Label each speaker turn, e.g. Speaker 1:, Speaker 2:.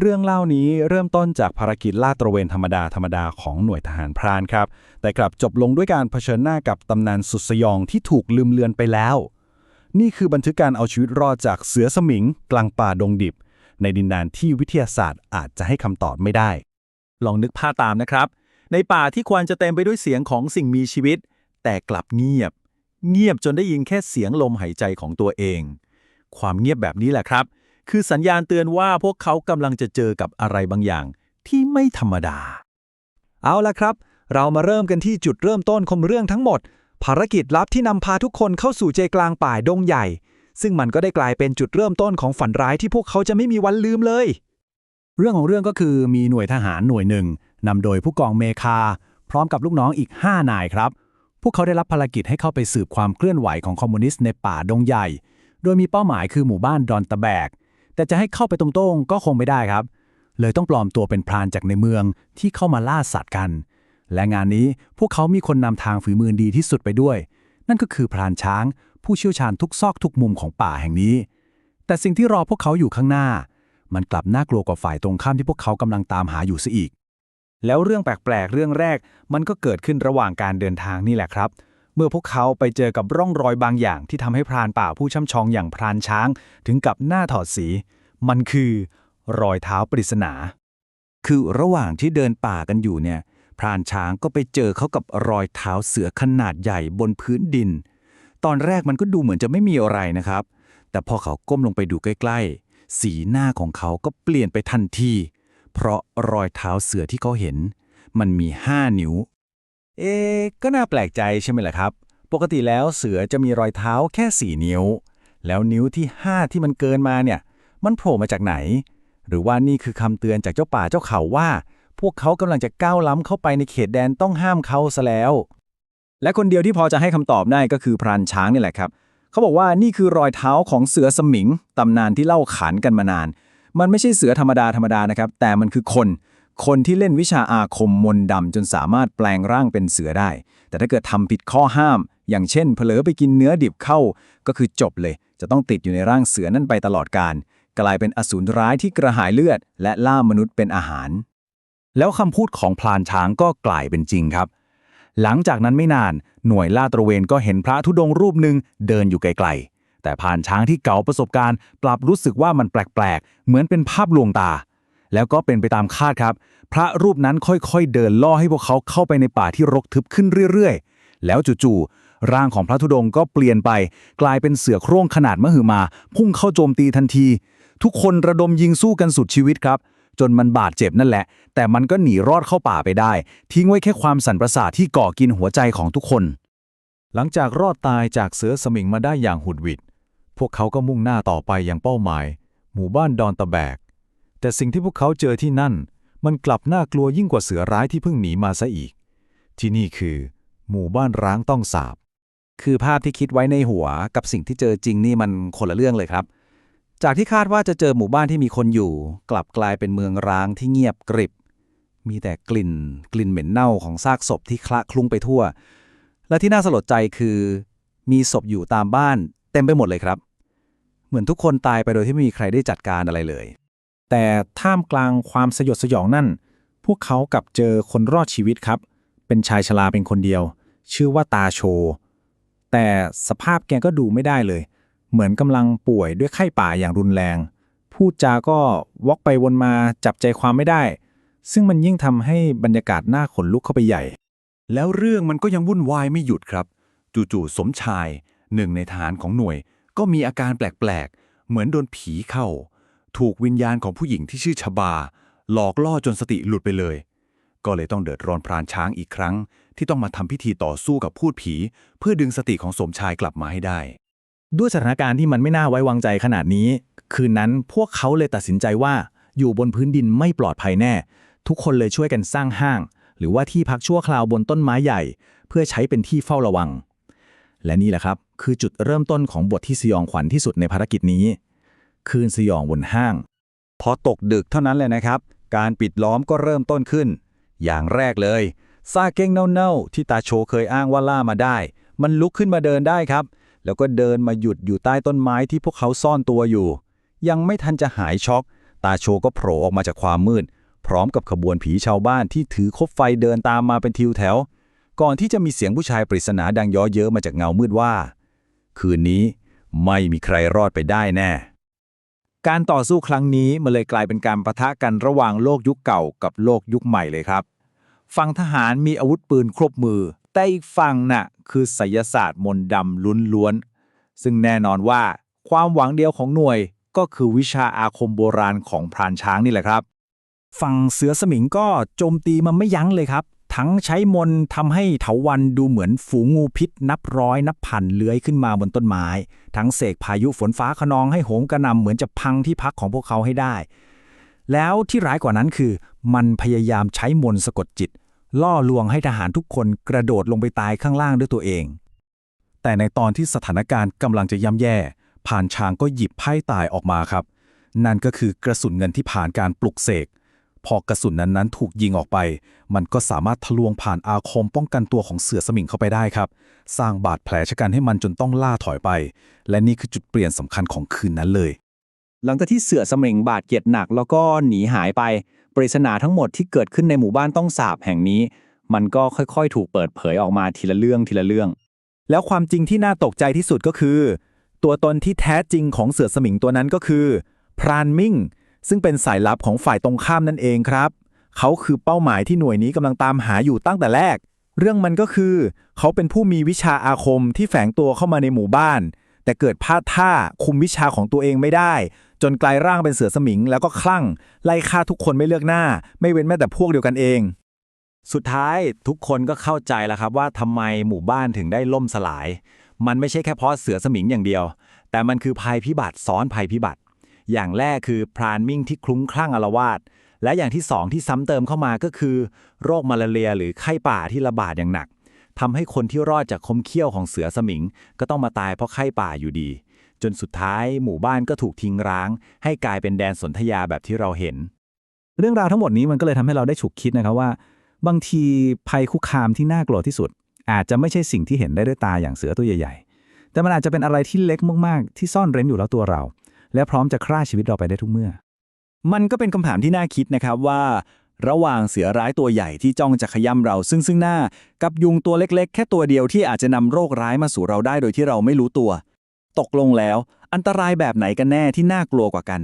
Speaker 1: เรื่องเล่านี้เริ่มต้นจากภารกิจลาดตระเวนธรรมดาธรรมดาของหน่วยทหารพรานครับ แต่กลับจบลงด้วยการเผชิญหน้ากับตำนานสุดสยองที่ถูกลืมเลือนไปแล้ว นี่คือบันทึกการเอาชีวิตรอดจากเสือสมิง กลางป่าดงดิบ ในดินแดนที่วิทยาศาสตร์อาจจะให้คำตอบไม่ได้
Speaker 2: ลองนึกภาพตามนะครับ ในป่าที่ควรจะเต็มไปด้วยเสียงของสิ่งมีชีวิต แต่กลับเงียบ เงียบจนได้ยินแค่เสียงลมหายใจของตัวเอง ความเงียบแบบนี้แหละครับ คือสัญญาณเตือนว่าพวกเขากำลังจะเจอกับอะไรบางอย่าง ที่ไม่ธรรมดา
Speaker 3: เอาละครับ เรามาเริ่มกันที่จุดเริ่มต้นของเรื่องทั้งหมด ภารกิจลับที่นำพาทุกคนเข้าสู่ใจกลางป่าดงใหญ่ ซึ่งมันก็ได้กลายเป็นจุดเริ่มต้นของฝันร้ายที่พวกเขาจะไม่มีวันลืมเลย
Speaker 4: เรื่องของเรื่องก็คือมีหน่วยทหารหน่วยหนึ่งนำโดยผู้กองเมคา พร้อมกับลูกน้องอีก 5 นายครับ พวกเขาได้รับภารกิจให้เข้าไปสืบความเคลื่อนไหวของคอมมิวนิสต์ในป่าดงใหญ่ โดยมีเป้าหมายคือหมู่บ้านดอนตะแบก แต่จะให้เข้าไปตรงๆ ก็คงไม่ได้ครับ เลยต้องปลอมตัวเป็นพรานจากในเมืองที่เข้ามาล่าสัตว์กัน และงานนี้พวกเขามีคนนำทางฝีมือดีที่สุดไปด้วย นั่นก็คือพรานช้าง ผู้เชี่ยวชาญทุกซอกทุกมุมของป่าแห่งนี้ แต่สิ่งที่รอพวกเขาอยู่ข้างหน้า มันกลับน่ากลัวกว่าฝ่ายตรงข้ามที่พวกเขากำลังตามหาอยู่ซะอีก
Speaker 3: แล้วเรื่องแปลกๆ เรื่องแรกมันก็เกิดขึ้นระหว่างการเดินทางนี่แหละครับ เมื่อพวกเขาไปเจอกับร่องรอยบางอย่างที่ทำให้พรานป่าผู้ช่ำชองอย่างพรานช้าง ถึงกับหน้าถอดสี มันคือรอยเท้าปริศนา
Speaker 5: คือระหว่างที่เดินป่ากันอยู่เนี่ย พรานช้างก็ไปเจอเขากับรอยเท้าเสือขนาดใหญ่บนพื้นดิน ตอนแรกมันก็ดูเหมือนจะไม่มีอะไรนะครับ แต่พอเขาก้มลงไปดูใกล้ ๆ สีหน้าของเขาก็เปลี่ยนไปทันที เพราะรอยเท้าเสือที่เขาเห็น มันมีห้านิ้ว
Speaker 3: เอ๊ก็น่าแปลกใจใช่ไหมล่ะครับ ปกติแล้วเสือจะมีรอยเท้าแค่ 4 นิ้ว แล้วนิ้วที่ 5 ที่มันเกินมาเนี่ย มันโผล่มาจากไหน หรือว่านี่คือคำเตือนจากเจ้าป่าเจ้าเขาว่า พวกเขากำลังจะก้าวล้ำเข้าไปในเขตแดนต้องห้ามเขาซะแล้ว และคนเดียวที่พอจะให้คำตอบได้ก็คือพรานช้างนี่แหละครับ เขาบอกว่านี่คือรอยเท้าของเสือสมิงตำนานที่เล่าขานกันมานาน มันไม่ใช่เสือธรรมดาธรรมดานะครับ แต่มันคือคน คนที่เล่นวิชาอาคมมนต์ดำจนสามารถแปลงร่างเป็นเสือได้ แต่ถ้าเกิดทำผิดข้อห้าม อย่างเช่นเผลอไปกินเนื้อดิบเข้า ก็คือจบเลย จะต้องติดอยู่ในร่างเสือนั่นไปตลอดกาลกลายเป็นอสูรร้ายที่กระหายเลือด และล่ามนุษย์เป็นอาหาร
Speaker 4: แล้วคำพูดของพลานช้างก็กลายเป็นจริงครับ หลังจากนั้นไม่นานหน่วยลาดตระเวนก็เห็นพระธุดงค์รูปหนึ่งเดินอยู่ไกลๆแต่พลานช้างที่เก่าประสบการณ์กลับรู้สึกว่ามันแปลกๆ เหมือนเป็นภาพลวงตา แล้วก็เป็นไปตามคาดครับ พระรูปนั้นค่อยๆ เดินล่อให้พวกเขาเข้าไปในป่าที่รกทึบขึ้นเรื่อยๆ แล้วจู่ๆ ร่างของพระธุดงค์ก็เปลี่ยนไป กลายเป็นเสือโคร่งขนาดมหึมา พุ่งเข้าโจมตีทันที ทุกคนระดมยิงสู้กันสุดชีวิตครับ จนมันบาดเจ็บนั่นแหละ แต่มันก็หนีรอดเข้าป่าไปได้ ทิ้งไว้แค่ความสั่นประสาทที่ก่อกินหัวใจของทุกคน
Speaker 1: หลังจากรอดตายจากเสือสมิงมาได้อย่างหุดหวิด พวกเขาก็มุ่งหน้าต่อไปอย่างเป้าหมาย หมู่บ้านดอนตะแบก แต่สิ่งที่พวกเขาเจอที่นั่น มันกลับน่ากลัวยิ่งกว่าเสือร้ายที่เพิ่งหนีมาซะอีก ที่นี่คือ หมู่บ้านร้างต้องสาบ
Speaker 3: คือภาพที่คิดไว้ในหัวกับสิ่งที่เจอจริงนี่มันคนละเรื่องเลยครับ จากที่คาดว่าจะเจอหมู่บ้านที่มีคนอยู่ กลับกลายเป็นเมืองร้างที่เงียบกริบ มีแต่กลิ่น กลิ่นเหม็นเน่าของซากศพที่คละคลุ้งไปทั่ว และที่น่าสลดใจคือ มีศพอยู่ตามบ้าน เต็มไปหมดเลยครับ เหมือนทุกคนตายไปโดยที่ไม่มีใครได้จัดการอะไรเลย
Speaker 6: แต่ท่ามกลางความสยดสยองนั่น พวกเขากลับเจอคนรอดชีวิตครับ เป็นชายชราเป็นคนเดียว ชื่อว่าตาโช แต่สภาพแกก็ดูไม่ได้เลย เหมือนกำลังป่วยด้วยไข้ป่าอย่างรุนแรง พูดจาก็วอกไปวนมาจับใจความไม่ได้ ซึ่งมันยิ่งทำให้บรรยากาศหน่าขนลุกเข้าไปใหญ่
Speaker 1: แล้วเรื่องมันก็ยังวุ่นวายไม่หยุดครับ จู่ๆสมชาย หนึ่งในทหารของหน่วย ก็มีอาการแปลกๆ เหมือนโดนผีเข้า ถูกวิญญาณของผู้หญิงที่ชื่อชบา หลอกล่อจนสติหลุดไปเลย ก็เลยต้องเดือดร้อนพรานช้างอีกครั้ง ที่ต้องมาทำพิธีต่อสู้กับพูดผี เพื่อดึงสติของสมชายกลับมาให้ได้
Speaker 6: ด้วยสถานการณ์ที่มันไม่น่าไว้วางใจขนาดนี้ คืนนั้นพวกเขาเลยตัดสินใจว่าอยู่บนพื้นดินไม่ปลอดภัยแน่ ทุกคนเลยช่วยกันสร้างห้าง หรือว่าที่พักชั่วคราวบนต้นไม้ใหญ่ เพื่อใช้เป็นที่เฝ้าระวัง และนี่แหละครับ คือจุดเริ่มต้นของบทที่สยองขวัญที่สุดในภารกิจนี้ คืนสยองบนห้าง
Speaker 5: พอตกดึกเท่านั้นเลยนะครับ การปิดล้อมก็เริ่มต้นขึ้น อย่างแรกเลยซาเก้งเน่าๆที่ตาโชเคยอ้างว่าล่ามาได้ มันลุกขึ้นมาเดินได้ครับ แล้วก็เดินมาหยุดอยู่ใต้ต้นไม้ที่พวกเขาซ่อนตัวอยู่ ยังไม่ทันจะหายช็อก
Speaker 3: ตาโชก็โผล่ออกมาจากความมืด พร้อมกับขบวนผีชาวบ้านที่ถือคบไฟเดินตามมาเป็นทิวแถว ก่อนที่จะมีเสียงผู้ชายปริศนาดังย้อเย้อมาจากเงามืดว่า คืนนี้ไม่มีใครรอดไปได้แน่
Speaker 2: การต่อสู้ครั้งนี้มันเลยกลายเป็นการประทะกันระหว่างโลกยุคเก่ากับโลกยุคใหม่เลยครับ ฝั่งทหารมีอาวุธปืนครบมือ แต่อีกฝั่งน่ะคือไสยศาสตร์มนต์ดำลุ้นล้วน ซึ่งแน่นอนว่าความหวังเดียวของหน่วยก็คือวิชาอาคมโบราณของพรานช้างนี่แหละครับ
Speaker 3: ฝั่งเสือสมิงก็โจมตีมันไม่ยั้งเลยครับ ทั้งใช้มนทำให้เถาวันดูเหมือนฝูงงูพิษ นับร้อยนับพันเลื้อยขึ้นมาบนต้นไม้ ทั้งเสกพายุฝนฟ้าขนองให้โหมกระนำเหมือนจะพังที่พักของพวกเขาให้ได้ แล้วที่ร้ายกว่านั้นคือ มันพยายามใช้มนสะกดจิต ล่อลวงให้ทหารทุกคนกระโดดลงไปตายข้างล่างด้วยตัวเอง แต่ในตอนที่สถานการณ์กำลังจะย่ำแย่ ผ่านช้างก็หยิบไพ่ตายออกมาครับ นั่นก็คือกระสุนเงินที่ผ่านการปลุกเสก พอกระสุนนั้นๆ ถูกยิงออกไป มันก็สามารถทะลวงผ่านอาคมป้องกันตัวของเสือสมิงเข้าไปได้ครับ สร้างบาดแผลชะกันให้มันจนต้องล่าถอยไป และนี่คือจุดเปลี่ยนสำคัญของคืนนั้นเลย
Speaker 5: หลังจากที่เสือสมิงบาดเจ็บหนักแล้วก็หนีหายไป ปริศนาทั้งหมดที่เกิดขึ้นในหมู่บ้านต้องสาบแห่งนี้ มันก็ค่อยๆ ถูกเปิดเผยออกมาทีละเรื่องทีละเรื่อง
Speaker 2: แล้วความจริงที่น่าตกใจที่สุดก็คือ ตัวตนที่แท้จริงของเสือสมิงตัวนั้นก็คือ พรานมิ่ง ซึ่งเป็นสายลับของฝ่ายตรงข้ามนั่นเองครับ เขาคือเป้าหมายที่หน่วยนี้กำลังตามหาอยู่ตั้งแต่แรก เรื่องมันก็คือ เขาเป็นผู้มีวิชาอาคมที่แฝงตัวเข้ามาในหมู่บ้าน แต่เกิดพลาดท่าคุมวิชาของตัวเองไม่ได้ จนกลายร่างเป็นเสือสมิง แล้วก็คลั่ง ไล่ฆ่าทุกคนไม่เลือกหน้า ไม่เว้นแม้แต่พวกเดียวกันเอง
Speaker 3: สุดท้ายทุกคนก็เข้าใจแล้วครับว่าทำไมหมู่บ้านถึงได้ล่มสลาย มันไม่ใช่แค่เพราะเสือสมิงอย่างเดียว แต่มันคือภัยพิบัติซ้อนภัยพิบัติ อย่างแรกคือพรานมิ่งที่คลุ้มคลั่งอาละวาดและอย่างที่สองที่ซ้ำเติมเข้ามาก็คือ โรคมาลาเรียหรือไข้ป่าที่ระบาดอย่างหนักทำให้คนที่รอดจากคมเขี้ยวของเสือสมิง ก็ต้องมาตายเพราะไข้ป่าอยู่ดี จนสุดท้ายหมู่บ้านก็ถูกทิ้งร้าง ให้กลายเป็นแดนสนธยาแบบที่เราเห็น
Speaker 6: เรื่องราวทั้งหมดนี้มันก็เลยทำให้เราได้ฉุกคิดนะครับว่า บางทีภัยคุกคามที่น่ากลัวที่สุด อาจจะไม่ใช่สิ่งที่เห็นได้ด้วยตาอย่างเสือตัวใหญ่ ๆ แต่มันอาจจะเป็นอะไรที่เล็กมากๆ ที่ซ่อนเร้นอยู่แล้วตัวเรา และพร้อมจะฆ่าชีวิตเราไปได้ทุกเมื่อ
Speaker 3: มันก็เป็นคำถามที่น่าคิดนะครับว่า ระหว่างเสือร้ายตัวใหญ่ที่จ้องจะขย้ำเราซึ่งซึ่งหน้า กับยุงตัวเล็กๆ แค่ตัวเดียวที่อาจจะนำโรคร้ายมาสู่เราได้โดยที่เราไม่รู้ตัว ตกลงแล้ว อันตรายแบบไหนกันแน่ที่น่ากลัวกว่ากัน